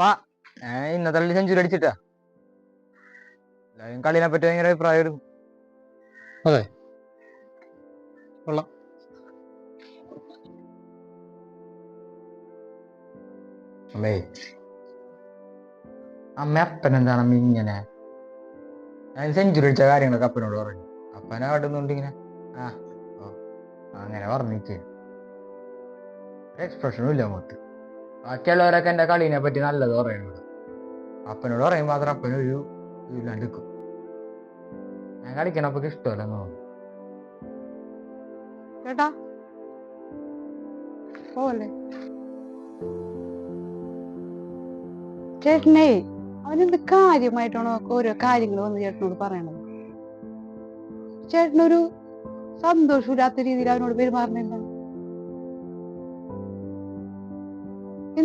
അപ്പ ഞാൻ ഇന്നത്തെ സെഞ്ചുറി അടിച്ചിട്ടാ. എല്ലാവരും കളിനെ പറ്റി ഭയങ്കര അഭിപ്രായം എടുക്കും കൊള്ളാം. അമ്മേ. അമ്മ അപ്പൻ എന്താണ് അമ്മ ഇങ്ങനെ? ഞാൻ സെഞ്ചുറി അടിച്ച കാര്യങ്ങളൊക്കെ അപ്പനോട് പറഞ്ഞു. അപ്പനെ അവിടെ ഇങ്ങനെ ആ ഓ അങ്ങനെ പറഞ്ഞിട്ട് എക്സ്പ്രഷനും ഇല്ല മുഖത്ത്. ബാക്കിയുള്ളവരൊക്കെ എന്റെ കളീനെ പറ്റി നല്ലത് പറയുന്നത്. അപ്പനോട് പറയും മാത്രം അപ്പനൊരു ഇല്ലാണ്ടിരിക്കും ഞാൻ കളിക്കണപ്പോ ഇഷ്ടമല്ലെന്ന് തോന്നുന്നു. ചേട്ടാ. പോലെ ചേട്ടനേ അവനെന്ത് കാര്യമായിട്ടാണോ ഓരോ കാര്യങ്ങൾ വന്ന് ചേട്ടനോട് പറയണത്? ചേട്ടനൊരു സന്തോഷമില്ലാത്ത രീതിയിൽ അവനോട് പെരുമാറുന്നില്ല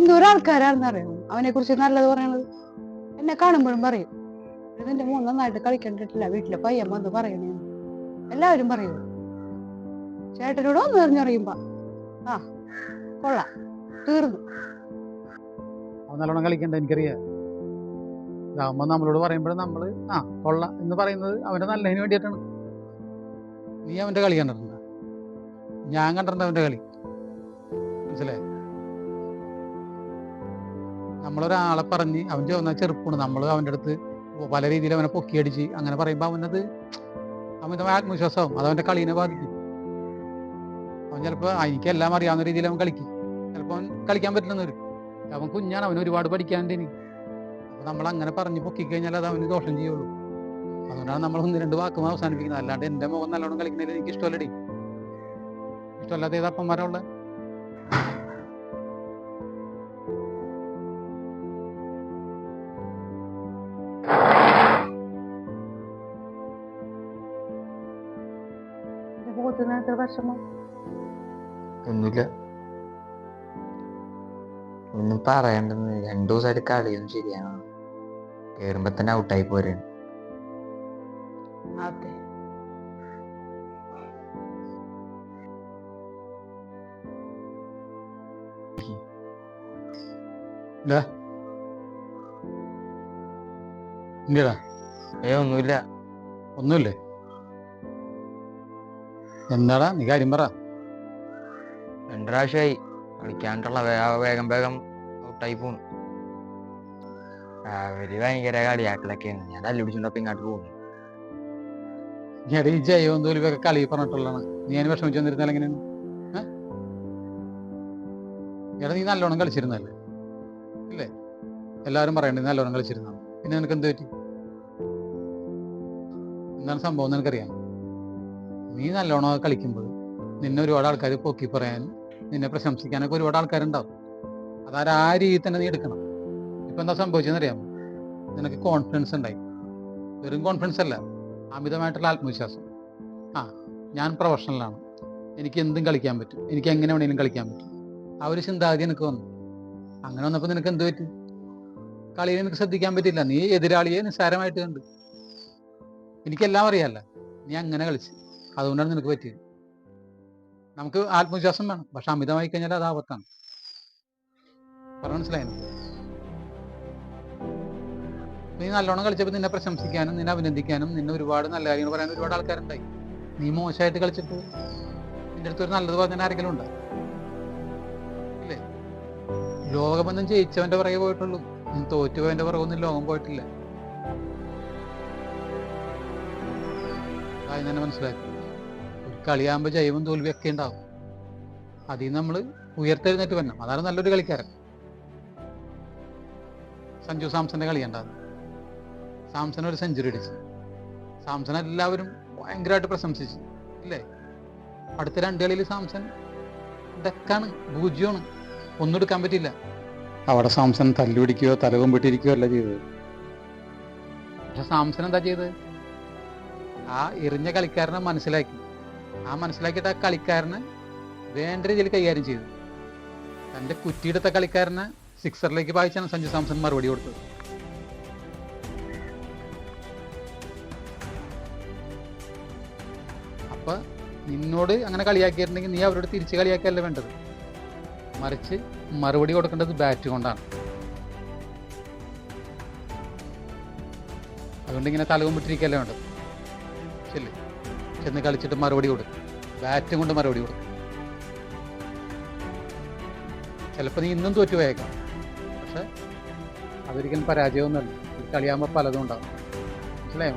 എന്തോരം ആൾക്കാരാണെന്ന് അവനെ കുറിച്ച് നല്ലത് പറയണത്? എന്നെ കാണുമ്പോഴും പറയും. ഇതിന്റെ നിന്റെ മോൻ നന്നായിട്ട് കളിക്കണ്ടിട്ടില്ല. വീട്ടിലെ പയ്യൻ വന്ന് പറയണേ എല്ലാവരും പറയും. ചേട്ടനോട് ഒന്ന് എറിഞ്ഞറിയുമ്പോ ആ കൊള്ളാം. തീർന്നു. അവൻ നല്ലോണം കളിക്കണ്ട എനിക്കറിയാം. ഇതാവുമ്പോ നമ്മളോട് പറയുമ്പോഴും നമ്മൾ ആ കൊള്ളാം എന്ന് പറയുന്നത് അവന്റെ നല്ലതിന് വേണ്ടിയിട്ടാണ്. നീ അവന്റെ കളി കണ്ടിട്ടുണ്ട? ഞാൻ കണ്ടിട്ടുണ്ട് അവന്റെ കളി. മനസ്സിലായി? നമ്മളൊരാളെ പറഞ്ഞ് അവൻ ചോദിക്കുന്ന ചെറുപ്പമാണ് നമ്മൾ അവന്റെ അടുത്ത് പല രീതിയിൽ അവനെ പൊക്കിയടിച്ച് അങ്ങനെ പറയുമ്പോൾ അവനത് അവന്റെ ആത്മവിശ്വാസമാവും അത് അവന്റെ കളീനെ ബാധിക്കും. അവൻ ചിലപ്പോൾ എനിക്ക് എല്ലാം അറിയാവുന്ന രീതിയിൽ അവൻ കളിക്കും. ചിലപ്പോൾ അവൻ കളിക്കാൻ പറ്റുന്ന വരും. അവൻ കുഞ്ഞാണ്. അവൻ ഒരുപാട് പഠിക്കാനുണ്ട് ഇനി. അപ്പോൾ നമ്മൾ അങ്ങനെ പറഞ്ഞ് പൊക്കി കഴിഞ്ഞാൽ അത് അവന് ദോഷം ചെയ്യുള്ളൂ. അതുകൊണ്ടാണ് നമ്മൾ ഒന്ന് രണ്ട് വാക്കും അവസാനിപ്പിക്കുന്നത്. അല്ലാണ്ട് എന്റെ മുഖം നല്ലോണം കളിക്കുന്നതിൽ എനിക്ക് ഇഷ്ടമല്ലടി. ഇഷ്ടമല്ലാത്ത ഏത് അപ്പന്മാരുള്ള മുഖത്തിന് എത്ര വിഷമം ഒന്നുമില്ല. ഒന്നും പറയണ്ടെന്ന് രണ്ടു ദിവസമായിട്ട് കളിയൊന്നും ശരിയാണ്. കേറുമ്പോ തന്നെ ഔട്ടായി പോരാണ് അതെ. ഏ ഒന്നുമില്ല. ഒന്നുമില്ലേ? എന്താടാ? നീ കാര്യം പറ. രണ്ടു പ്രാവശ്യമായി കളിക്കാണ്ടുള്ള വേഗം വേഗം ഔട്ടായി പോണു അവർ ഭയങ്കര കളിയാക്കലൊക്കെയാണ് ഞാൻ തല്ലി പിടിച്ചോണ്ടപ്പോ ഇങ്ങോട്ട് പോകുന്നു. എടാ ജയവും തോൽവിയൊക്കെ കളി പറഞ്ഞിട്ടുള്ളതാണ്. നീ അതിന് വിഷമിച്ചു വന്നിരുന്നാൽ എങ്ങനെയാണ്? എടാ നീ നല്ലോണം കളിച്ചിരുന്നല്ലേ ഇല്ലേ എല്ലാവരും പറയണ്ടേ നല്ലോണം കളിച്ചിരുന്നാണ് പിന്നെ നിനക്ക് എന്ത് പറ്റി? എന്താണ് സംഭവം എന്ന് എനിക്കറിയാം നീ നല്ലോണം കളിക്കുമ്പോൾ നിന്നെ ഒരുപാട് ആൾക്കാർ പൊക്കി പറയാനും നിന്നെ പ്രശംസിക്കാനൊക്കെ ഒരുപാട് ആൾക്കാരുണ്ടാവും. അതായത് ആ രീതിയിൽ തന്നെ നീ എടുക്കണം. ഇപ്പൊ എന്താ സംഭവിച്ചതെന്ന് അറിയാമോ നിനക്ക് കോൺഫിഡൻസ് ഉണ്ടായി. വെറും കോൺഫിഡൻസ് അല്ല അമിതമായിട്ടുള്ള ആത്മവിശ്വാസം. ആ ഞാൻ പ്രൊഫഷണലാണ് എനിക്ക് എന്തും കളിക്കാൻ പറ്റും. എനിക്ക് എങ്ങനെ വേണമെങ്കിലും കളിക്കാൻ പറ്റും. ആ ഒരു ചിന്താഗതി എനിക്ക് വന്നു. അങ്ങനെ വന്നപ്പോൾ നിനക്ക് എന്ത് പറ്റി? കളിയെ നിനക്ക് ശ്രദ്ധിക്കാൻ പറ്റില്ല നീ എതിരാളിയെ നിസ്സാരമായിട്ട് കണ്ട്. എനിക്കെല്ലാം അറിയാമല്ല നീ അങ്ങനെ കളിച്ച്. അതുകൊണ്ടാണ് നിനക്ക് പറ്റിയത്. നമുക്ക് ആത്മവിശ്വാസം വേണം. പക്ഷെ അമിതമായി കഴിഞ്ഞാൽ അത് ആപത്താണ്. മനസ്സിലായി നീ നല്ലോണം കളിച്ചപ്പോൾ നിന്നെ പ്രശംസിക്കാനും നിന്നെ അഭിനന്ദിക്കാനും നിന്നെ ഒരുപാട് നല്ല കാര്യങ്ങൾ പറയാൻ ഒരുപാട് ആൾക്കാരുണ്ടായി. നീ മോശമായിട്ട് കളിച്ചിട്ട് നിന്റെ അടുത്ത് ഒരു നല്ലത് പറഞ്ഞാൽ ആരെങ്കിലും ഉണ്ടോ? ഇല്ലേ? ലോകബന്ധം ജയിച്ചവന്റെ പുറകെ പോയിട്ടുള്ളൂ. നീ തോറ്റുപോയവന്റെ പുറകെ ഒന്നും ലോകം പോയിട്ടില്ല. ആദ്യം തന്നെ മനസ്സിലാക്കി കളിയാകുമ്പോൾ ജൈവം തോൽവിയൊക്കെ ഉണ്ടാവും. അതിൽ നമ്മൾ ഉയർത്തെഴുന്നേറ്റ് വരണം. അതാണ് നല്ലൊരു കളിക്കാരൻ. സഞ്ജു സാംസന്റെ കളിയുണ്ടാകും സാംസൺ ഒരു സെഞ്ചുറി അടിച്ചു. സാംസൺ എല്ലാവരും ഭയങ്കരമായിട്ട് പ്രശംസിച്ചു. ഇല്ലേ? അടുത്ത രണ്ട് കളിയിൽ സാംസൺ ഡെക്കാണ് പൂജ്യമാണ്. ഒന്നും എടുക്കാൻ പറ്റില്ല അവിടെ സാംസൺ തല്ലുപിടിക്കുകയോ തലകുമ്പിട്ടിരിക്കുകയോ അല്ല ചെയ്തത്. പക്ഷെ സാംസൺ എന്താ ചെയ്തത്? ആ എറിഞ്ഞ കളിക്കാരനെ മനസ്സിലാക്കി. ആ മനസ്സിലാക്കിയിട്ട് ആ കളിക്കാരന് വേണ്ട രീതിയിൽ കൈകാര്യം ചെയ്തു. തന്റെ കുറ്റിയെടുത്ത കളിക്കാരന് സിക്സറിലേക്ക് വായിച്ചാണ് സഞ്ജു സാംസൺ മറുപടി കൊടുത്തത്. അപ്പോൾ നിന്നോട് അങ്ങനെ കളിയാക്കിയിട്ടുണ്ടെങ്കിൽ നീ അവരോട് തിരിച്ച് കളിയാക്കിയല്ല വേണ്ടത്? മറിച്ച് മറുപടി കൊടുക്കേണ്ടത് ബാറ്റ് കൊണ്ടാണ്. അതുകൊണ്ട് ഇങ്ങനെ തലകുമ്പിട്ടിരിക്കല്ലേ വേണ്ടത്? ശരി. ചെന്ന് കളിച്ചിട്ട് മറുപടി കൊടുക്കും ബാറ്റും കൊണ്ട് മറുപടി കൊടുക്കും ചിലപ്പോൾ നീ ഇന്നും തോറ്റു പോയേക്കാം. പക്ഷെ അതൊരിക്കലും പരാജയമൊന്നുമല്ല. കളിയാകുമ്പോൾ പലതും ഉണ്ടാവും. മനസ്സിലായോ?